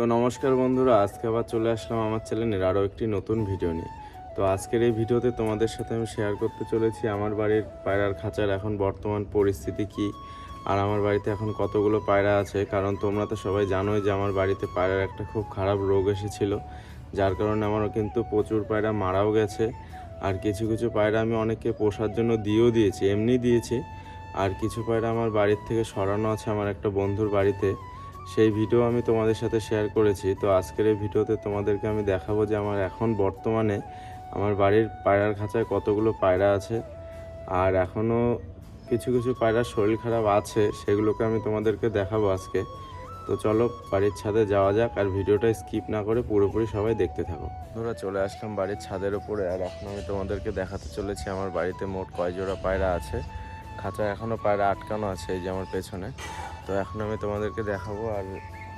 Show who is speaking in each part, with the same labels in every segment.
Speaker 1: তো নমস্কার বন্ধুরা, আজকে আবার চলে আসলাম আমার চ্যানেলের আরও একটি নতুন ভিডিও নিয়ে। তো আজকের এই ভিডিওতে তোমাদের সাথে আমি শেয়ার করতে চলেছি আমার বাড়ির পায়রার খাঁচার এখন বর্তমান পরিস্থিতি কি, আর আমার বাড়িতে এখন কতগুলো পায়রা আছে, কারণ তোমরা তো সবাই জানোই যে আমার বাড়িতে পায়রার একটা খুব খারাপ রোগ এসেছিল, যার কারণে আমারও কিন্তু প্রচুর পায়রা মারাও গেছে, আর কিছু কিছু পায়রা আমি অনেককে পোষার জন্য দিয়েও দিয়েছি, এমনি দিয়েছি, আর কিছু পায়রা আমার বাড়ির থেকে সরানো আছে আমার একটা বন্ধুর বাড়িতে সেই ভিডিও আমি তোমাদের সাথে শেয়ার করেছি। তো আজকের এই ভিডিওতে তোমাদেরকে আমি দেখাবো যে আমার এখন বর্তমানে আমার বাড়ির পায়রার খাঁচায় কতগুলো পায়রা আছে। আর এখনও কিছু কিছু পায়রার শরীর খারাপ আছে, সেগুলোকে আমি তোমাদেরকে দেখাবো আজকে। তো চলো বাড়ির ছাদে যাওয়া যাক আর ভিডিওটা স্কিপ না করে পুরোপুরি সবাই দেখতে থাকো। ধরো চলে আসলাম বাড়ির ছাদের ওপরে আর এখন আমি তোমাদেরকে দেখাতে চলেছি আমার বাড়িতে মোট কয় জোড়া পায়রা আছে। খাঁচা এখনও পায়রা আটকানো আছে, এই যে আমার পেছনে। তো এখন আমি তোমাদেরকে দেখাবো আর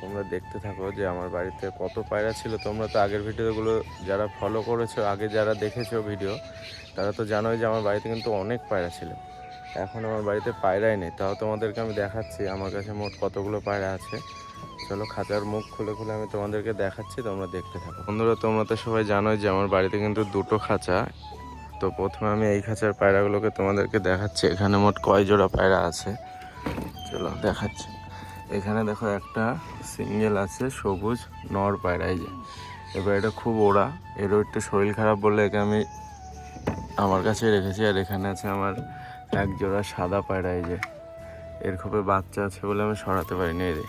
Speaker 1: তোমরা দেখতে থাকো যে আমার বাড়িতে কত পায়রা ছিল। তোমরা তো আগের ভিডিওগুলো যারা ফলো করেছ, আগে যারা দেখেছ ভিডিও তারা তো জানোই যে আমার বাড়িতে কিন্তু অনেক পায়রা ছিল। এখন আমার বাড়িতে পায়রাই নেই। তাও তোমাদেরকে আমি দেখাচ্ছি, আমার কাছে মোট কতগুলো পায়রা আছে। চলো খাঁচার মুখ খুলে খুলে আমি তোমাদেরকে দেখাচ্ছি, তোমরা দেখতে থাকো। বন্ধুরা, তোমরা তো সবাই জানোই যে আমার বাড়িতে কিন্তু দুটো খাঁচা। তো প্রথমে আমি এই খাঁচার পায়রাগুলোকে তোমাদেরকে দেখাচ্ছি। এখানে মোট কয় জোড়া পায়রা আছে? চলো দেখাচ্ছি। এখানে দেখো একটা সিঙ্গেল আছে, সবুজ নর পায়রা, এই যে। এবার এটা খুব ওড়া, এরও একটু শরীর খারাপ বলে একে আমি আমার কাছে রেখেছি। আর এখানে আছে আমার এক জোড়া সাদা পায়রা, এই যে। এর খুবই বাচ্চা আছে বলে আমি সরাতে পারিনি যে।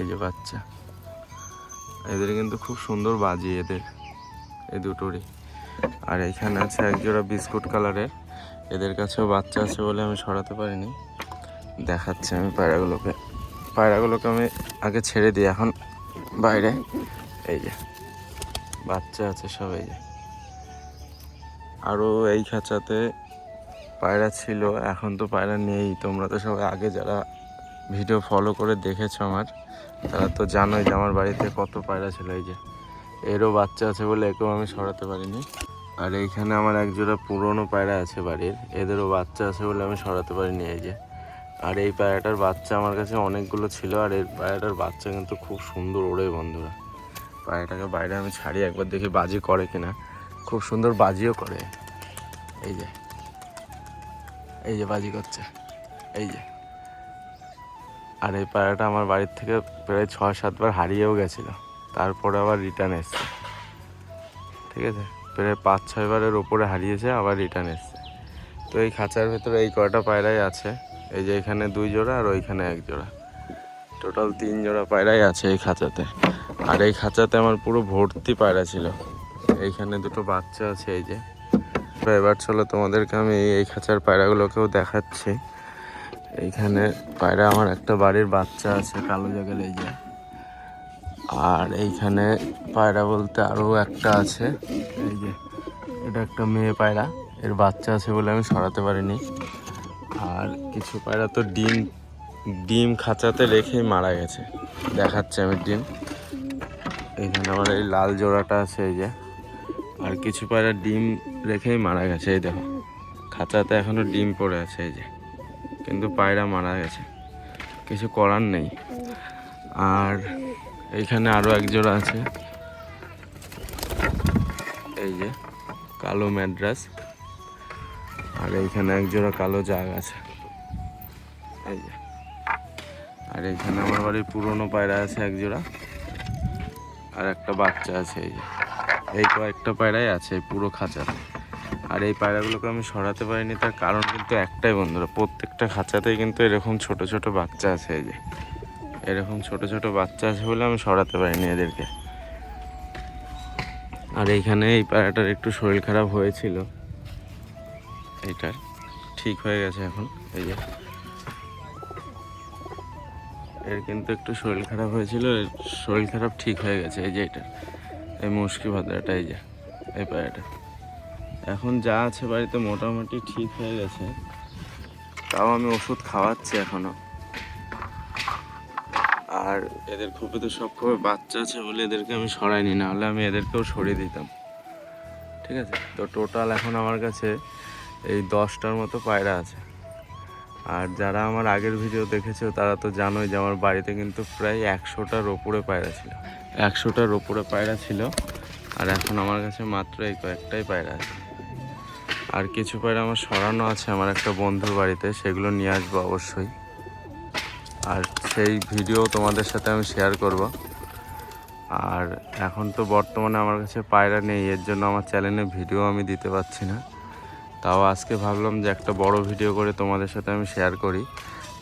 Speaker 1: এই যে বাচ্চা। এদের কিন্তু খুব সুন্দর বাজি, এদের। এই দুটোরই। আর এখানে আছে একজোড়া বিস্কুট কালারের। এদের কাছেও বাচ্চা আছে বলে আমি সরাতে পারিনি। দেখাচ্ছি আমি পায়রাগুলোকে। পায়রাগুলোকে আমি আগে ছেড়ে দিই এখন বাইরে। এই যে, বাচ্চা আছে সব এই যে। আরও এই খাঁচাতে পায়রা ছিল, এখন তো পায়রা নেই। তোমরা তো সবাই আগে যারা ভিডিও ফলো করে দেখেছ আমার, তারা তো জানোই যে আমার বাড়িতে কত পায়রা ছিল এই যে। এরও বাচ্চা আছে বলে একেও আমি সরাতে পারিনি। আর এইখানে আমার একজোড়া পুরনো পায়রা আছে বাড়ির, এদেরও বাচ্চা আছে বলে আমি সরাতে পারিনি এই যে। আর এই পায়রাটার বাচ্চা আমার কাছে অনেকগুলো ছিল, আর এই পায়রাটার বাচ্চা কিন্তু খুব সুন্দর ওড়ে বন্ধুরা। পায়রাটাকে বাইরে আমি ছাড়ি, একবার দেখি বাজি করে কিনা। খুব সুন্দর বাজিও করে। এই যে এই যে বাজি করছে, এই যে। আর এই পায়রাটা আমার বাড়ির থেকে প্রায় ছয় সাতবার হারিয়েও গেছিল। তারপরে আবার রিটার্ন এসছে। ঠিক আছে? প্রায় পাঁচ ছয়বারের ওপরে হারিয়েছে, আবার রিটার্ন এসছে। তো এই খাঁচার ভেতরে এই কয়টা পায়রাই আছে? এই যে এখানে দুই জোড়া আর ওইখানে এক জোড়া। টোটাল তিন জোড়া পায়রাই আছে এই খাঁচাতে। আর এই খাঁচাতে আমার পুরো ভর্তি পায়রা ছিল। এইখানে দুটো বাচ্চা আছে এই যে। তো এবার চলো তোমাদেরকে আমি এই খাঁচার পায়রাগুলোকেও দেখাচ্ছি। এইখানে পায়রা আমার একটা বাড়ির বাচ্চা আছে, কালো জায়গায় এই যে। আর এইখানে পায়রা বলতে আরও একটা আছে। এই যে, এটা একটা মেয়ে পায়রা। এর বাচ্চা আছে বলে আমি সরাতে পারিনি। আর কিছু পায়রা তো ডিম ডিম খাঁচাতে রেখেই মারা গেছে। দেখাচ্ছে আমি ডিম। এইখানে আমার এই লাল জোড়াটা আছে, এই যে। আর কিছু পায়রা ডিম রেখেই মারা গেছে, এই দেখো। খাঁচাতে এখনও ডিম পড়ে আছে, এই যে। কিন্তু পায়রা মারা গেছে। কিছু করার নেই। আর এইখানে আরও এক জোড়া আছে। এই যে, কালো ম্যাড্রাস। আর এইখানে এক জোড়া কালো জাগ আছে। এই যে। আর এইখানে আমার বাড়ির পুরনো পায়রা আছে এক জোড়া আর একটা বাচ্চা আছে, এই যে। এই কয়েকটা পায়রাই আছে পুরো খাঁচাতে আর এই পায়রাগুলোকে আমি সরাতে পারিনি, তার কারণ কিন্তু একটাই বন্ধুরা, প্রত্যেকটা খাঁচাতেই কিন্তু এরকম ছোট ছোট বাচ্চা আছে, এই যে। এরকম ছোট ছোট বাচ্চা আছে বলে আমি সরাতে পারিনি এদেরকে। আর এইখানে এই পায়রাটার একটু শরীর খারাপ হয়েছিল। এইটার ঠিক হয়ে গেছে এখন, এই যে। এর কিন্তু একটু শরীর খারাপ হয়েছিল শরীর খারাপ ঠিক হয়ে গেছে, এই যে এটা এই মুশকি ভাদ্রাটা, এই যে, এই পায়রাটা এখন যা আছে বাড়িতে মোটামুটি ঠিক হয়ে গেছে। তাও আমি ওষুধ খাওয়াচ্ছি এখনও। আর এদের খুবই তো সব খুবই বাচ্চা আছে বলে এদেরকে আমি সরাইনি না হলে আমি এদেরকেও সরিয়ে দিতাম। ঠিক আছে? তো টোটাল এখন আমার কাছে এই দশটার মতো পায়রা আছে। আর যারা আমার আগের ভিডিও দেখেছে, তারা তো জানোই যে আমার বাড়িতে কিন্তু প্রায় একশোটার ওপরে পায়রা ছিল। একশোটার ওপরে পায়রা ছিল, আর এখন আমার কাছে মাত্র এই কয়েকটাই পায়রা আছে। আর কিছু পায়রা আমার সরানো আছে আমার একটা বন্ধুর বাড়িতে, সেগুলো নিয়ে আসব অবশ্যই। আর সেই ভিডিও তোমাদের সাথে আমি শেয়ার করব। আর এখন তো বর্তমানে আমার কাছে পায়রা নেই, এর জন্য আমার চ্যানেলে ভিডিও আমি দিতে পারছি না। তাও আজকে ভাবলাম যে একটা বড় ভিডিও করে তোমাদের সাথে আমি শেয়ার করি।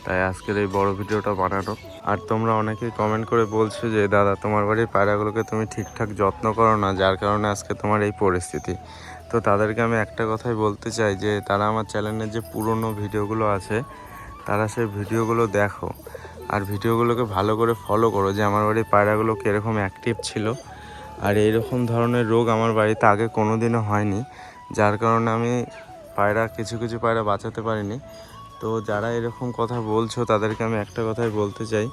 Speaker 1: তাই আজকের এই বড় ভিডিওটা বানানো। আর তোমরা অনেকেই কমেন্ট করে বলছো যে, দাদা, তোমার বাড়ির পায়রাগুলোকে তুমি ঠিকঠাক যত্ন করো না, যার কারণে আজকে তোমার এই পরিস্থিতি। তো তাদেরকে আমি একটা কথাই বলতে চাই যে, তারা আমার চ্যানেলের যে পুরনো ভিডিওগুলো আছে, তারা সেই ভিডিওগুলো দেখো। আর ভিডিওগুলোকে ভালো করে ফলো করো যে আমার বাড়ির পায়রাগুলো কীরকম অ্যাক্টিভ ছিল। আর এইরকম ধরনের রোগ আমার বাড়িতে আগে কোনো দিনও হয়নি। যার কারণে আমি পায়রা, কিছু কিছু পায়রা বাঁচাতে পারিনি। তো যারা এরকম কথা বলছো, তাদেরকে আমি একটা কথাই বলতে চাই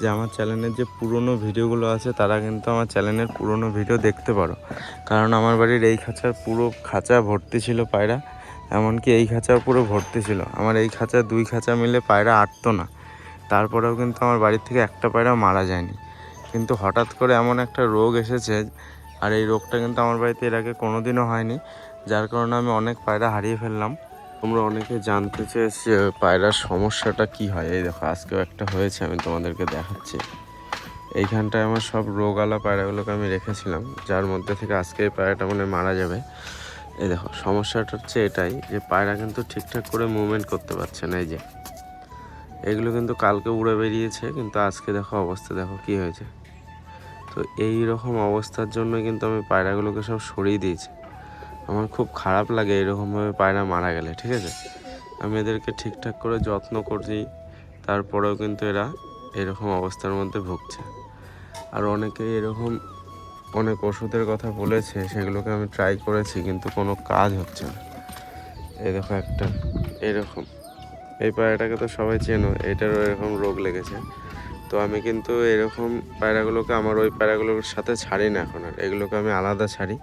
Speaker 1: যে আমার চ্যানেলের যে পুরনো ভিডিওগুলো আছে, তারা কিন্তু আমার চ্যানেলের পুরনো ভিডিও দেখতে পারো। কারণ আমার বাড়ির এই খাঁচার পুরো খাঁচা ভর্তি ছিল পায়রা, এমনকি এই খাঁচাও পুরো ভর্তি ছিল। আমার এই খাঁচা, দুই খাঁচা মিলে পায়রা আটতো না। তারপরেও কিন্তু আমার বাড়ির থেকে একটা পায়রা মারা যায়নি। কিন্তু হঠাৎ করে এমন একটা রোগ এসেছে, আর এই রোগটা কিন্তু আমার বাড়িতে এর আগে কোনো দিনও হয়নি, যার কারণে আমি অনেক পায়রা হারিয়ে ফেললাম। তোমরা অনেকে জানতে চেয়েছে পায়রার সমস্যাটা কি হয়। এই দেখো, আজকেও একটা হয়েছে, আমি তোমাদেরকে দেখাচ্ছি। এইখানটায় আমার সব রোগালা পায়রাগুলোকে আমি রেখেছিলাম, যার মধ্যে থেকে আজকে এই পায়রাটা মানে মারা যাবে। এই দেখো, সমস্যাটা হচ্ছে এটাই যে পায়রা কিন্তু ঠিকঠাক করে মুভমেন্ট করতে পারছে না, এই যে। এগুলো কিন্তু কালকে উড়ে বেরিয়েছে, কিন্তু আজকে দেখো অবস্থা, দেখো কি হয়েছে। তো এই রকম অবস্থার জন্য কিন্তু আমি পায়রাগুলোকে সব সরিয়ে দিয়েছি। আমার খুব খারাপ লাগে এরকমভাবে পায়রা মারা গেলে, ঠিক আছে? আমি এদেরকে ঠিকঠাক করে যত্ন করছি, তারপরেও কিন্তু এরা এরকম অবস্থার মধ্যে ভুগছে। আর অনেকেই এরকম অনেক ওষুধের কথা বলেছে, সেগুলোকে আমি ট্রাই করেছি, কিন্তু কোনো কাজ হচ্ছে না। এই দেখো একটা, এরকম। এই পায়রাটাকে তো সবাই চেনো, এটারও এরকম রোগ লেগেছে। তো আমি কিন্তু এরকম পায়রাগুলোকে আমার ওই পায়রাগুলোর সাথে ছাড়ি না এখন আর, এগুলোকে আমি আলাদা ছাড়ি।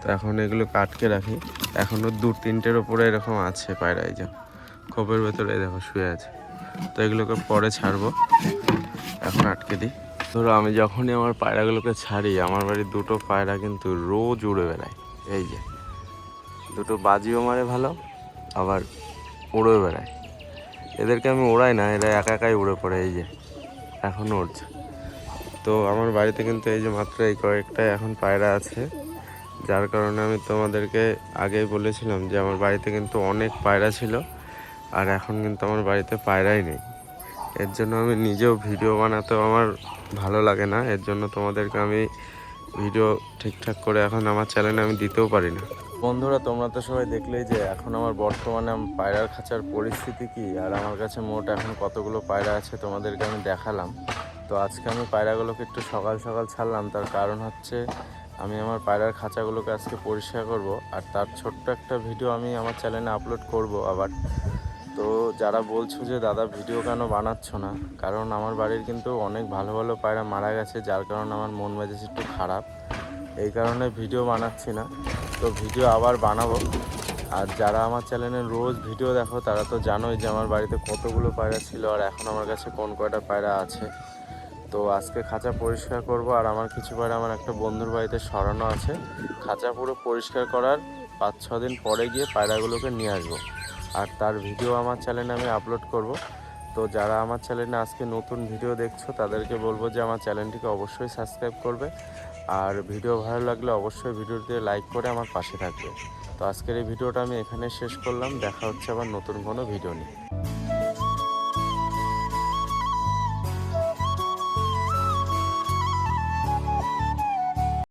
Speaker 1: তো এখন এগুলোকে আটকে রাখি। এখনও দু তিনটের ওপরে এরকম আছে পায়রা, এই যে খোপের ভেতরে এই দেখো শুয়ে আছে। তো এগুলোকে পরে ছাড়বো, এখন আটকে দিই। ধরো আমি যখনই আমার পায়রাগুলোকে ছাড়ি, আমার বাড়ির দুটো পায়রা কিন্তু রোজ উড়ে বেড়ায়, এই যে। দুটো বাজিও মারে ভালো, আবার উড়ে বেড়ায়। এদেরকে আমি ওড়াই না, এরা একা একাই উড়ে পড়ে, এই যে, এখনও উড়ছে তো আমার বাড়িতে কিন্তু এই যে মাত্র এই কয়েকটাই এখন পায়রা আছে, যার কারণে আমি তোমাদেরকে আগেই বলেছিলাম যে আমার বাড়িতে কিন্তু অনেক পায়রা ছিল, আর এখন কিন্তু আমার বাড়িতে পায়রাই নেই। এর জন্য আমি নিজেও ভিডিও বানাতেও আমার ভালো লাগে না, এর জন্য তোমাদেরকে আমি ভিডিও ঠিকঠাক করে এখন আমার চ্যানেলে আমি দিতেও পারি না। বন্ধুরা, তোমরা তো সবাই দেখলেই যে এখন আমার বর্তমানে পায়রার খাঁচার পরিস্থিতি কি, আর আমার কাছে মোট এখন কতগুলো পায়রা আছে তোমাদেরকে আমি দেখালাম। তো আজকে আমি পায়রাগুলোকে একটু সকাল সকাল ছাড়লাম, তার কারণ হচ্ছে আমি আমার পায়রার খাঁচাগুলোকে আজকে পরিষ্কার করব, আর তার ছোট্ট একটা ভিডিও আমি আমার চ্যানেলে আপলোড করব আবার। তো যারা বলছো যে, দাদা, ভিডিও কেন বানাচ্ছ না? কারণ আমার বাড়ির কিন্তু অনেক ভালো ভালো পায়রা মারা গেছে, যার কারণে আমার মন মেজাজ একটু খারাপ। এই কারণে ভিডিও বানাচ্ছি না। তো ভিডিও আবার বানাবো। আর যারা আমার চ্যানেলে রোজ ভিডিও দেখো, তারা তো জানোই যে আমার বাড়িতে কতগুলো পায়রা ছিল আর এখন আমার কাছে কোন কয়টা পায়রা আছে। তো আজকে খাঁচা পরিষ্কার করব আর আমার কিছু পায়রা আমার একটা বন্ধুর বাড়িতে সরানো আছে। খাঁচা পুরো পরিষ্কার করার পাঁচ, ছ দিন পরে গিয়ে পায়রাগুলোকে নিয়ে আসব। আর তার ভিডিও আমার চ্যানেলে আমি আপলোড করব। তো যারা আমার চ্যানেলে আজকে নতুন ভিডিও দেখছ, তাদেরকে বলব যে আমার চ্যানেলটিকে অবশ্যই সাবস্ক্রাইব করবে। আর ভিডিও ভালো লাগলে অবশ্যই ভিডিওতে লাইক করে আমার পাশে থাকবে। তো আজকের এই ভিডিওটা আমি এখানে শেষ করলাম। দেখা হচ্ছে আবার নতুন কোনো ভিডিও নিয়ে।